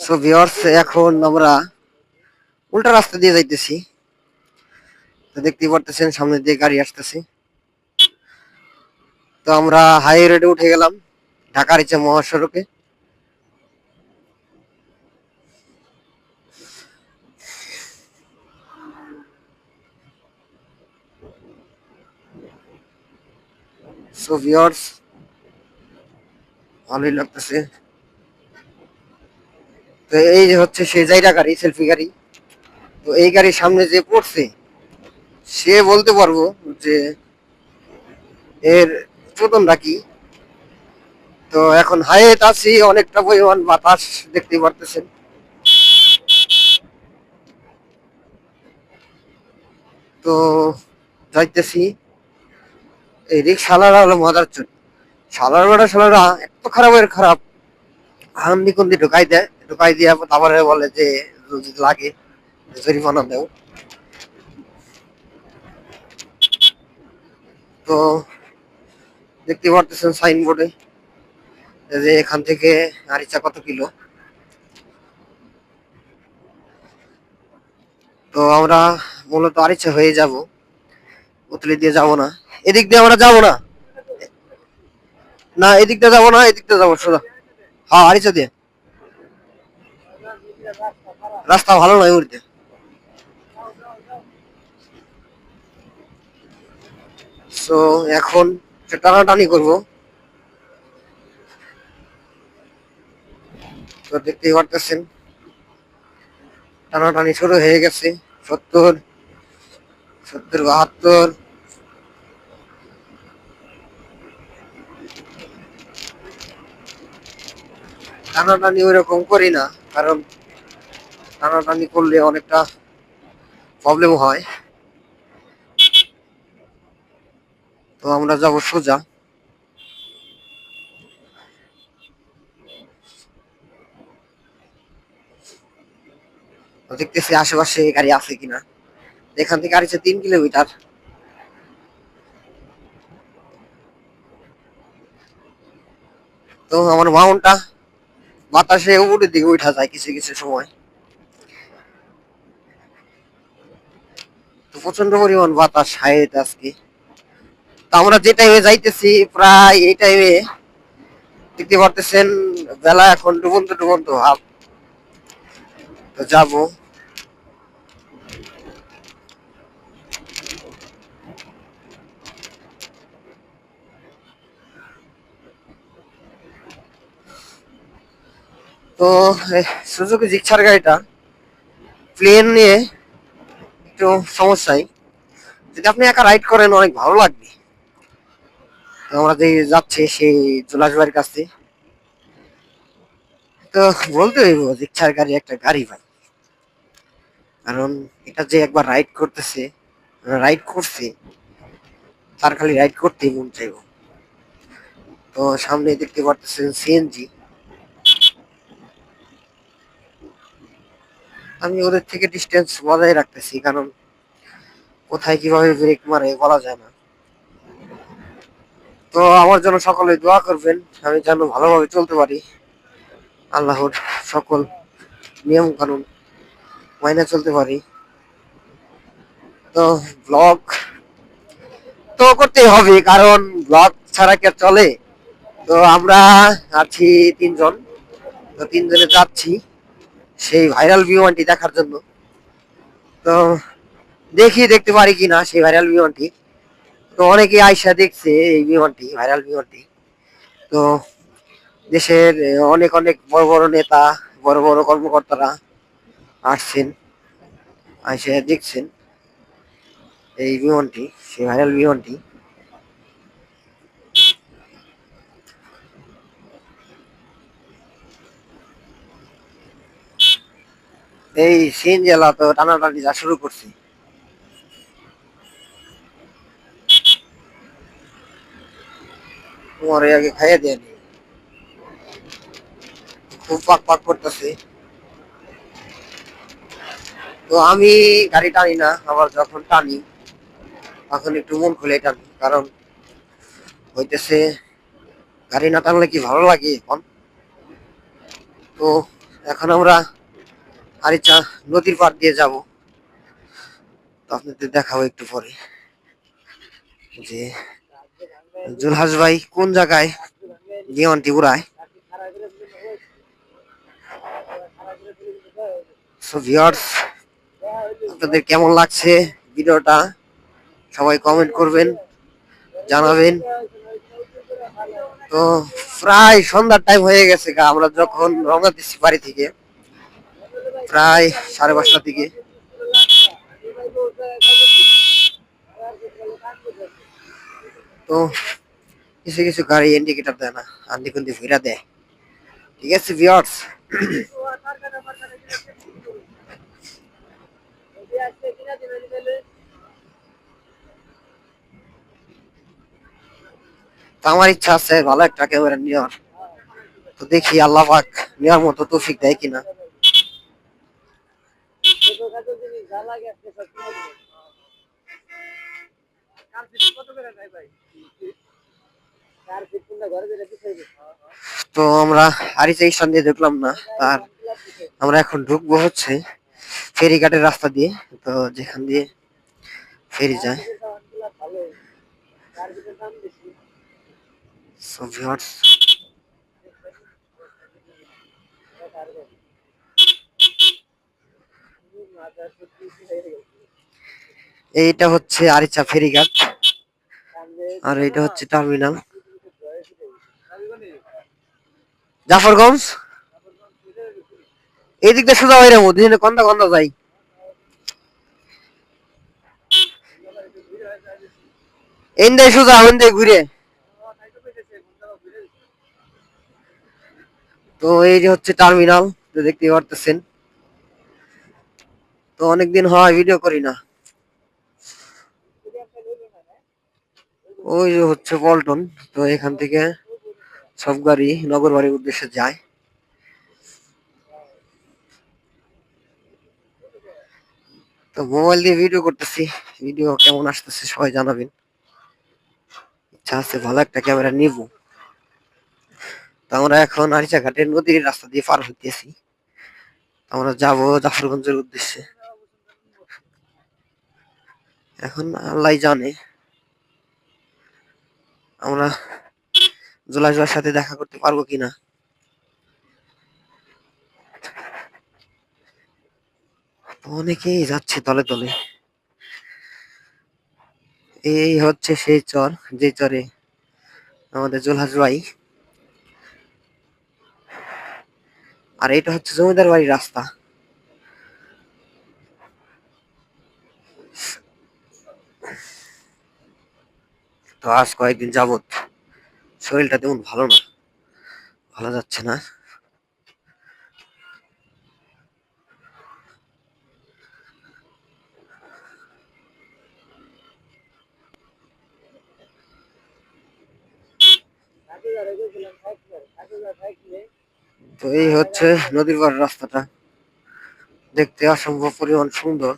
So viewers এখন আমরা উল্টা রাস্তা দিয়ে যাইতেছি। তো দেখতেই পারতেছেন সামনে দিয়ে গাড়ি আসতেছে। তো আমরা হাই রোডে উঠে গেলাম, ঢাকার ইচ্ছে মহাসড়কে। সো ভিউয়ার্স ভালোই লাগতেছে। তো এই যে হচ্ছে সেই জায়গা গাড়ি সেলফি গাড়ি। তো এই গাড়ির সামনে যে পড়ছে, সে বলতে পারব যে এর চোদনটা কি? তো এখন হাইট আছি, অনেকটা পরিমাণ বাতাস দেখতে পারতেছেন। তো যাইতেছি, এই রিক্সালারা হলো মজার চোট। শালার বেড়া শালারা, এত খারাপের খারাপ। হান্দি কুন্দি ঢুকাই দেয়। ঢুকাই দিয়ে তারপরে বলে যে, যদি লাগে, জরিমানা দেও। তো দেখতে পারতেছেন সাইনবোর্ডে যে এখান থেকে আরিচা কত কিলো। তো আমরা মূলত আরিচা হয়ে যাব। উতলি দিয়ে যাব না। এদিক দিয়ে আমরা যাব না। না এদিক দিয়ে যাব না এদিক দিয়ে যাব, সোজা। হ্যাঁ আরিচা দিয়ে। রাস্তা ভালো নয় উড়তে সো এখন টানাটানি করব। তো দেখতেই পারতেছেন, টানাটানি শুরু হয়ে গেছে, সত্তর সত্তর বাহাত্তর। টানাটানি ওইরকম করি না, কারণ টানাটানি করলে অনেকটা প্রবলেম হয়। তো আমরা যাব সোজা। দেখতেছি আশেপাশে গাড়ি আছে কিনা। এখান থেকে গাড়ি তিন কিলোমিটার। তো আমার মাউন্টটা বাতাসে উপরের দিকে উঠা যায় কিছু কিছু সময়। প্রচণ্ড পরিমাণ বাতাস হাইট আজকে। তো আমরা যে টাইমে যাইতেছি, প্রায় এই টাইমে দেখতে পারতেছেন, বেলা এখন ডুবন্ত ডুবন্ত ভাব তো যাব। তো সুজুকি জিক্সার গাড়িটা প্লেন নিয়ে একটু সমস্যাই যদি আপনি একা রাইড করেন, অনেক ভালো লাগবে। আমরা যে যাচ্ছি, সেই জোলাসবাড়ির কাছে তো বলতে হইব জিক্সার গাড়ি একটা গাড়ি ভাই। কারণ এটা যে একবার রাইড করতেছে রাইড করছে, তার খালি রাইড করতেই মন চাইব। তো সামনে দেখতে পারতেছেন সিএনজি আমি ওদের থেকে ডিস্টেন্স বজায় রাখতেছি, কারণ কোথায় কীভাবে ব্রেক মারে বলা যায় না। তো আমার জন্য সকলে দোয়া করবেন, আমি যেন ভালোভাবে চলতে পারি। আল্লাহর সকল নিয়ম কানুন মাইনে চলতে পারি। তো ব্লগ তো করতেই হবে, কারণ ব্লগ ছাড়া কি চলে? তো আমরা আছি তিনজন, তো তিনজনে যাচ্ছি। সেই ভাইরাল বিমানটি দেখার জন্য। তো দেখি দেখতে পারি কিনা সেই ভাইরাল বিমানটি। তো অনেকে আইসা দেখছে এই বিমানটি ভাইরাল বিমানটি। তো দেশের অনেক অনেক বড় বড় নেতা, বড় বড় কর্মকর্তারা আসছেন, আইসা দেখছেন এই বিমানটি, সেই ভাইরাল বিমানটি। এই সিন জেলা তো টানাটানি যা শুরু করছি। আগে খাইয়ে দেয়নি খুব পাক পাক করতেছে। তো আমি গাড়ি টানি না, আবার যখন টানি, তখন একটু মন খুলে টানি, কারণ হইতেছে গাড়ি না টানলে কি ভালো লাগে এখন? তো এখন আমরা আরিচা নদীর পাড় দিয়ে যাব। তো আপনাদের দেখাবো একটু পরে। যে জুলহাস ভাই কোন জায়গায়? দিয়ামান্তি উড়ায় সো আপনাদের কেমন লাগছে ভিডিওটা? সবাই কমেন্ট করবেন, জানাবেন। তো প্রায় সন্ধ্যার টাইম হয়ে গেছে আমরা যখন রওনা দিচ্ছি বাড়ি থেকে প্রায় সাড়ে পাঁচটার দিকে। তো কিছু কিছু গাড়ি ইন্ডিকেটার দেয় না, আন্দি কুন্দি ফিরা দেয়। ঠিক আছে ভিউয়ার্স তো আমার ইচ্ছা আছে ভালো একটা ক্যামেরা নেওয়ার। তো দেখি আল্লাহ পাক নেওয়ার মতো তৌফিক দেয় কিনা। তো আমরা আরিচা স্থান দিয়ে ঢুকলাম না আর আমরা এখন ঢুকবো হচ্ছে ফেরিঘাটের রাস্তা দিয়ে। তো যেখান দিয়ে ফেরি যায়। So viewers, এইটা হচ্ছে আরিচা ফেরিঘাট আর এটা হচ্ছে টার্মিনাল। জাফরগঞ্জ এই দিক দিয়ে সোজা হয়ে মধ্যে কন্দা কন্দা যাই। এন্ডে সোজা এন্ডে ঘুরে। তো এই যে হচ্ছে টার্মিনাল দেখতে পারতেছেন। তো অনেকদিন হয় ভিডিও করি না। ওই হচ্ছে পল্টন, তো এখান থেকে সব গাড়ি নগর বাড়ির উদ্দেশ্যে যায়। তো মোবাইল দিয়ে ভিডিও করতেছি ভিডিও কেমন আসতেছে সবাই জানাবেন। ইচ্ছা আছে ভালো একটা ক্যামেরা নিব। তো আমরা এখন আরিচা ঘাটের নদীর রাস্তা দিয়ে পার হইতেছি। আমরা যাব জাফরগঞ্জের উদ্দেশ্যে। এখন আল্লাহ জানে। আমরা জুলাইজুয়ার সাথে দেখা করতে পারব কিনা। অনেকেই যাচ্ছে তলে তলে। এই হচ্ছে সেই চর, যে চরে আমাদের জুলহাজ ভাই আর এটা হচ্ছে জমিদার বাড়ির রাস্তা। তো আজ কয়েকদিন যাবৎ শরীরটা তেমন ভালো না। ভালো যাচ্ছে না। তো এই হচ্ছে নদীর পাড়ের রাস্তাটা। দেখতে অসম্ভব পরিমাণ সুন্দর।